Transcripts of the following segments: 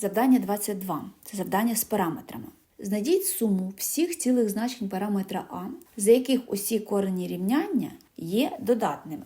Завдання 22 це завдання з параметрами. Знайдіть суму всіх цілих значень параметра А, за яких усі корені рівняння є додатними.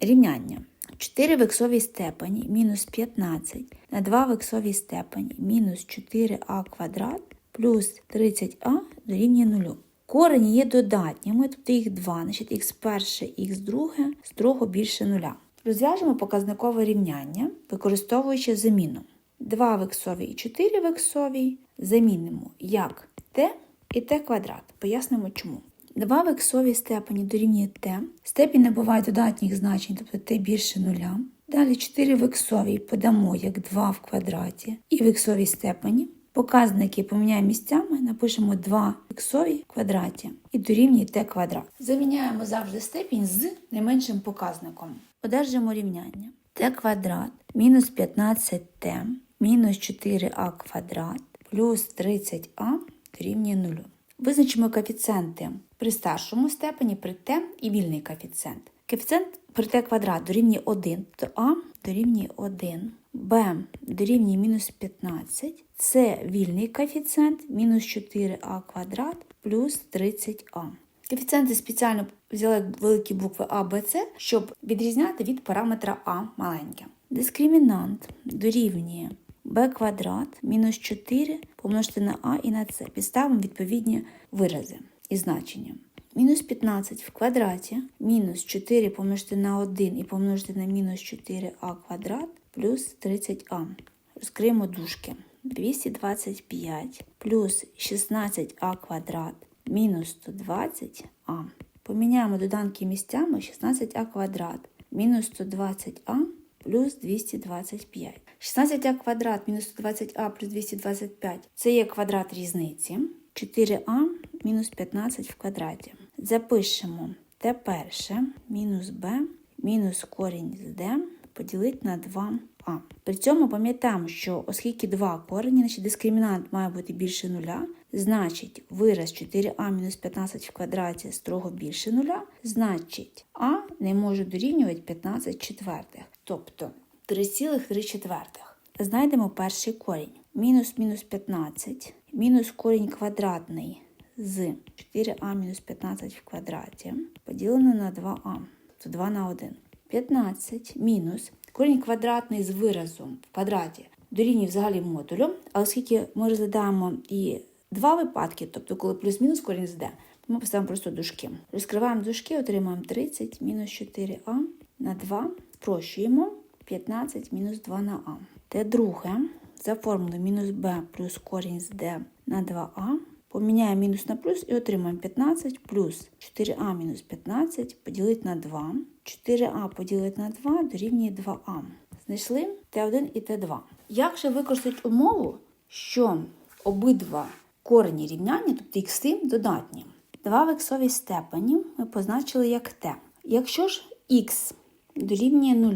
Рівняння 4 в іксовій степені мінус 15 на 2 в іксовій степені мінус 4а квадрат плюс 30а дорівнює 0. Корені є додатніми, тобто їх 2, значить х перше, х друге строго більше нуля. Розв'яжемо показникове рівняння, використовуючи заміну. 2 в іксовій і 4 в іксовій замінимо як t і t квадрат. Пояснимо чому. 2 в іксовій степені дорівнює t. Степінь набуває додатніх значень, тобто t більше нуля. Далі 4 в іксовій подамо як 2 в квадраті і в іксовій степені. Показники поміняємо місцями, напишемо 2 в квадраті і дорівнює t квадрат. Заміняємо завжди степінь з найменшим показником. Одержимо рівняння. t квадрат мінус 15t мінус 4а квадрат плюс 30а дорівнює 0. Визначимо коефіцієнти при старшому степені, при t і вільний коефіцієнт. Коефіцієнт при t квадрат дорівнює 1, то а дорівнює 1, b дорівнює мінус 15, це вільний коефіцієнт мінус 4а квадрат плюс 30а. Коефіцієнти спеціально взяли великі букви А, Б, С, щоб відрізняти від параметра А маленьке. Дискримінант дорівнює b квадрат мінус 4 помножити на а і на С. Підставимо відповідні вирази і значення. Мінус 15 в квадраті, мінус 4 помножити на 1 і помножити на мінус 4а квадрат плюс 30а. Розкриємо дужки. 225 плюс 16а квадрат мінус 120а. Поміняємо доданки місцями 16а квадрат мінус 120а плюс 225. 16а квадрат мінус 120а плюс 225 це є квадрат різниці. 4а мінус 15 в квадраті. Запишемо t перше мінус b мінус корінь з d поділити на 2а. При цьому пам'ятаємо, що оскільки два корені, значить дискримінант має бути більше нуля, значить вираз 4а мінус 15 в квадраті строго більше нуля, значить а не може дорівнювати 15 четвертих, тобто 3,3 четвертих. Знайдемо перший корінь. Мінус мінус 15, мінус корінь квадратний з 4а мінус 15 в квадраті поділено на 2а, тобто 2 на 1. 15 мінус корінь квадратний з виразом в квадраті дорівнює взагалі модулю, а оскільки ми розглядаємо і два випадки, тобто коли плюс-мінус корінь з d, то ми поставимо просто дужки. Розкриваємо дужки, отримаємо 30 мінус 4а на 2, спрощуємо 15 мінус 2 на а. Те друге, за формулою мінус b плюс корінь з d на 2а, поміняємо мінус на плюс і отримаємо 15 плюс 4а мінус 15 поділити на 2. 4а поділити на 2 дорівнює 2а. Знайшли Т1 і Т2. Як же використати умову, що обидва корені рівняння, тобто х додатні? 2 в іксовій степені ми позначили як t. Якщо ж х дорівнює 0,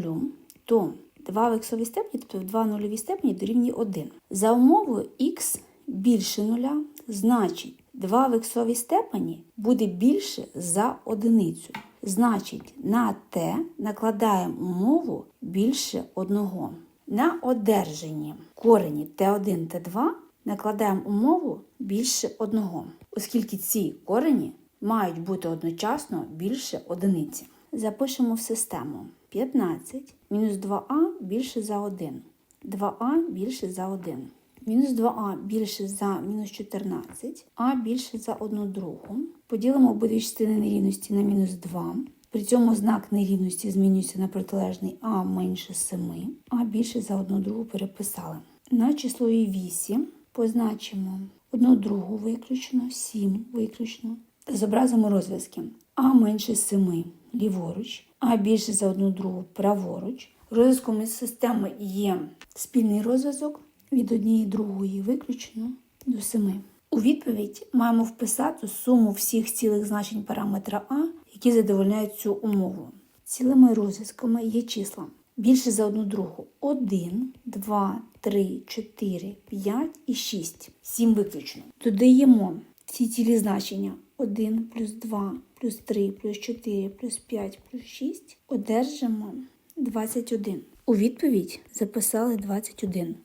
то 2 в іксовій степені, тобто в 2 нульовій степені дорівнює 1. За умовою х більше нуля, значить 2 в іксовій степені буде більше за одиницю. Значить, на t накладаємо умову більше одного. На одержанні корені t1, t2 накладаємо умову більше одного, оскільки ці корені мають бути одночасно більше одиниці. Запишемо в систему 15 мінус 2а більше за 1, 2а більше за 1. Мінус 2а більше за мінус 14, а більше за 1 другу. Поділимо обидві частини нерівності на мінус 2. При цьому знак нерівності змінюється на протилежний а менше 7, а більше за 1 другу переписали. На числові 8 позначимо 1 другу виключно, 7 виключно. Та зобразимо розв'язки. А менше 7 ліворуч, а більше за 1 другу праворуч. Розв'язком системи є спільний розв'язок від однієї другої виключно до 7. У відповідь маємо вписати суму всіх цілих значень параметра А, які задовольняють цю умову. Цілими розв'язками є числа більше за одну другу 1, 2, 3, 4, 5 і 6. 7 виключно. Додаємо всі цілі значення 1 плюс 2 плюс 3 плюс 4 плюс 5 плюс 6. Одержимо 21. У відповідь записали 21.